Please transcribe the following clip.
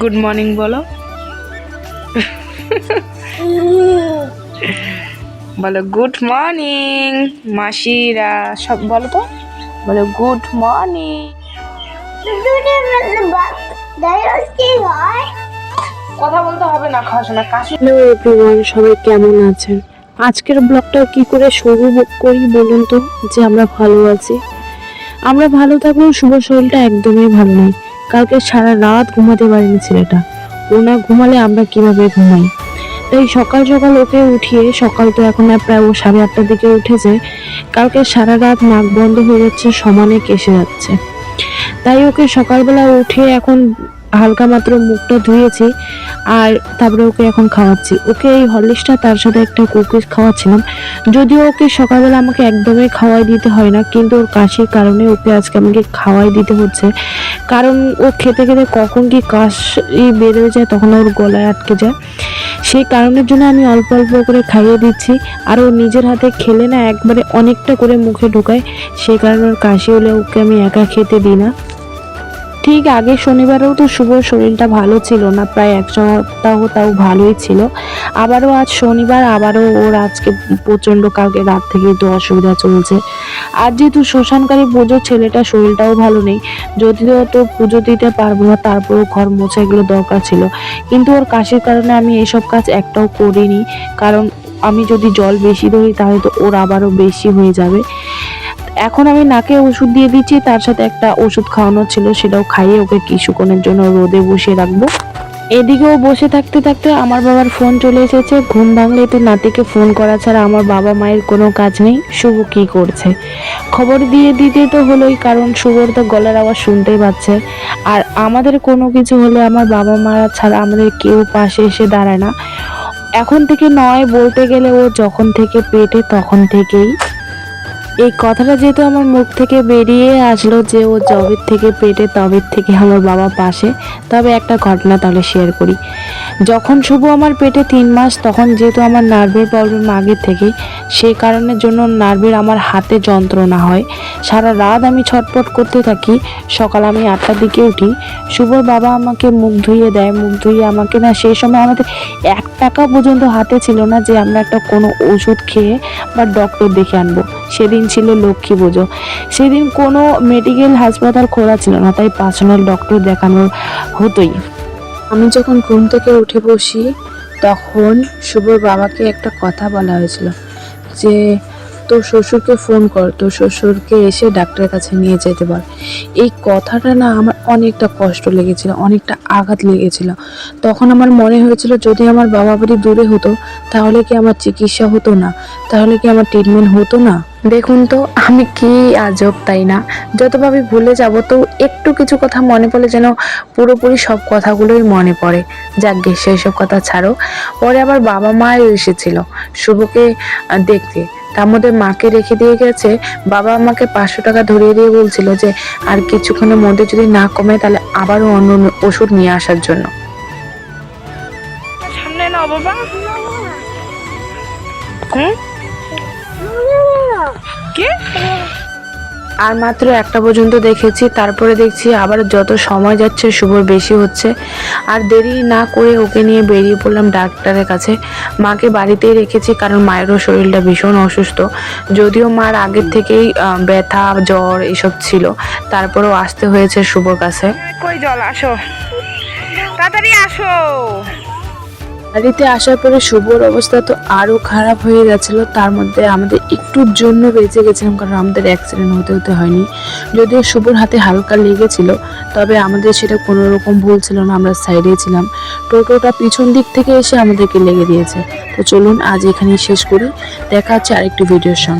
Good morning বলো। বলো good morning মাসিরা। সব, বলো তো। বলো গুড মর্নিং কথা বলতে হবে না, খাওয়া কাশি। হ্যালো সবাই কেমন আছেন? আজকের ব্লগটা কি করে শুরু করি বলুন তো, যে আমরা ভালো আছি? আমরা ভালো থাকলেও শুভ শরীরটা একদমই ভালো নেই। কালকে সারা রাত ঘুমাতে পারেনি ছেলেটা। ও না ঘুমালে আমরা কীভাবে ঘুমাই? তাই সকাল সকাল ওকে উঠিয়ে, সকাল তো এখন প্রায় ও সাড়ে আটটার দিকে উঠেছে, কালকে সারা রাত নাক বন্ধ হয়ে যাচ্ছে, সমানে কেসে যাচ্ছে। তাই ওকে সকালবেলা উঠে এখন হালকা মাত্র মুখটা ধুয়েছি আর তারপরে ওকে এখন খাওয়াচ্ছি। ওকে এই হরলিক্সটা তার সাথে একটা কুকিজ খাওয়াচ্ছিলাম। যদিও ওকে সকালবেলা আমাকে একদমই খাওয়াই দিতে হয় না, কিন্তু ওর কাশির কারণে ওকে আজকে আমাকে খাওয়াই দিতে হচ্ছে। কারণ ও খেতে খেতে কখন কি কাশি বেড়ে যায় তখন ওর গলায় আটকে যায়। সেই কারণের জন্য আমি অল্প অল্প করে খাইয়ে দিচ্ছি। আর ও নিজের হাতে খেলে না, একবারে অনেকটা করে মুখে ঢোকায়। সেই কারণে ওর কাশি হলে ওকে আমি একা খেতে দিই না। ঠিক আগে শনিবারেও তো শুভ শরীরটা ভালো ছিল না, প্রায় এক সপ্তাহ তাও ভালোই ছিল। আবারও আজ শনিবার, আবারও ওর আজকে প্রচণ্ড কালকে রাত থেকে একটু অসুবিধা চলছে। আর যেহেতু শ্মশানকারী পুজো ছেলেটা, শরীরটাও ভালো নেই, যদিও তো পুজো দিতে পারব না, তারপরেও ঘর মোছা এগুলো দরকার ছিল। কিন্তু ওর কাশির কারণে আমি এসব কাজ একটাও করিনি, কারণ আমি যদি জল বেশি ধরি তাহলে তো ওর আবারও বেশি হয়ে যাবে। এখন আমি নাকে ওষুধ দিয়ে দিচ্ছি, তার সাথে একটা ওষুধ খাওয়ানো ছিল, সেটাও খাইয়ে ওকে কিছুক্ষণের জন্য রোদে বসিয়ে রাখব। এদিকেও বসে থাকতে থাকতে আমার বাবার ফোন চলে এসেছে। ঘুম ভাঙলে তো নাতিকে ফোন করা ছাড়া আমার বাবা মায়ের কোনো কাজ নেই। শুভ কী করছে? খবর দিয়ে দিতে তো হলোই, কারণ শুভর তো গলার আওয়াজ শুনতেই পাচ্ছে। আর আমাদের কোনো কিছু হলে আমার বাবা মারা ছাড়া আমাদের কেউ পাশে এসে দাঁড়ায় না। এখন থেকে নয়, বলতে গেলে ও যখন থেকে পেটে তখন থেকেই। এই কথাটা যেহেতু আমার মুখ থেকে বেরিয়ে আসলো যে ও জবের থেকে পেটে তবের থেকে আমার বাবা পাশে, তবে একটা ঘটনা তাহলে শেয়ার করি। যখন শুভ আমার পেটে তিন মাস, তখন যেহেতু আমার নার্ভের প্রবলেম আগের থেকেই সেই কারণের জন্য নার্ভের আমার হাতে যন্ত্রণা হয়। সারা রাত আমি ছটপট করতে থাকি, সকাল আমি আটটার দিকে উঠি। শুভর বাবা আমাকে মুখ ধুইয়ে দেয়, মুখ ধুইয়ে আমাকে না সেই সময় আমাদের এক টাকা পর্যন্ত হাতে ছিল না যে আমরা একটা কোনো ওষুধ খেয়ে বা ডক্টর দেখে আনব। সেদিন ছিল লক্ষ্মী পুজো। সেদিন কোনো মেডিকেল হাসপাতাল খোলা ছিল না, তাই পার্সোনাল ডক্টর দেখানোর হতোই। আমি যখন ঘুম থেকে উঠে বসি, তখন শুভর বাবাকে একটা কথা বলা হয়েছিল যে, তোর শ্বশুরকে ফোন কর, তোর শ্বশুরকে এসে ডাক্তারের কাছে নিয়ে যেতে বল। এই কথাটা না আমার অনেকটা কষ্ট লেগেছিল, অনেকটা আঘাত লেগেছিল। তখন আমার মনে হয়েছিল, যদি আমার বাবা বাড়ি দূরে হতো, তাহলে কি আমার চিকিৎসা হতো না? তাহলে কি আমার ট্রিটমেন্ট হতো না? দেখুন তো, আমি কি আজব, তাই না? যতভাবে ভুলে যাব তো একটু কিছু কথা মনে পড়লে যেন পুরোপুরি সব কথাগুলোই মনে পড়ে। যাক গে সেই সব কথা ছাড়ো। পরে আবার বাবা মাও এসেছিল শুভকে দেখতে। তার মধ্যে মাকে রেখে দিয়ে গেছে। বাবা আমাকে পাঁচশো টাকা ধরিয়ে দিয়ে বলছিল যে, আর কিছুক্ষণের মধ্যে যদি না কমে, তাহলে আবারও অন্য ওষুধ নিয়ে আসার জন্য। সামনে নাও বাবা। হুম? কি? আর মাত্র একটা পর্যন্ত দেখেছি তারপরে দেখছি আবার যত সময় যাচ্ছে শুভর বেশি হচ্ছে। আর দেরি না করে ওকে নিয়ে বেরিয়ে পড়লাম ডাক্তারের কাছে। মাকে বাড়িতেই রেখেছি কারণ মায়েরও শরীরটা ভীষণ অসুস্থ। যদিও মার আগের থেকেই ব্যথা জ্বর এসব ছিল। তারপরেও আসতে হয়েছে শুভর কাছে। কই জল? আসো। তাড়াতাড়ি আসো। বাড়িতে আসার পরে শুভর অবস্থা তো আরও খারাপ হয়ে গেছিল। তার মধ্যে আমাদের একটুর জন্য বেঁচে গেছিলাম কারণ আমাদের অ্যাক্সিডেন্ট হতে হতে হয়নি। যদিও শুভর হাতে হালকা লেগেছিল, তবে আমাদের সেটা কোনো রকম ভুল ছিল না, আমরা সাইডে ছিলাম। টোটোটা পিছন দিক থেকে এসে আমাদেরকে লেগে দিয়েছে। তো চলুন আজ এখানেই শেষ করি। দেখা হচ্ছে আরেকটি ভিডিওর সঙ্গে।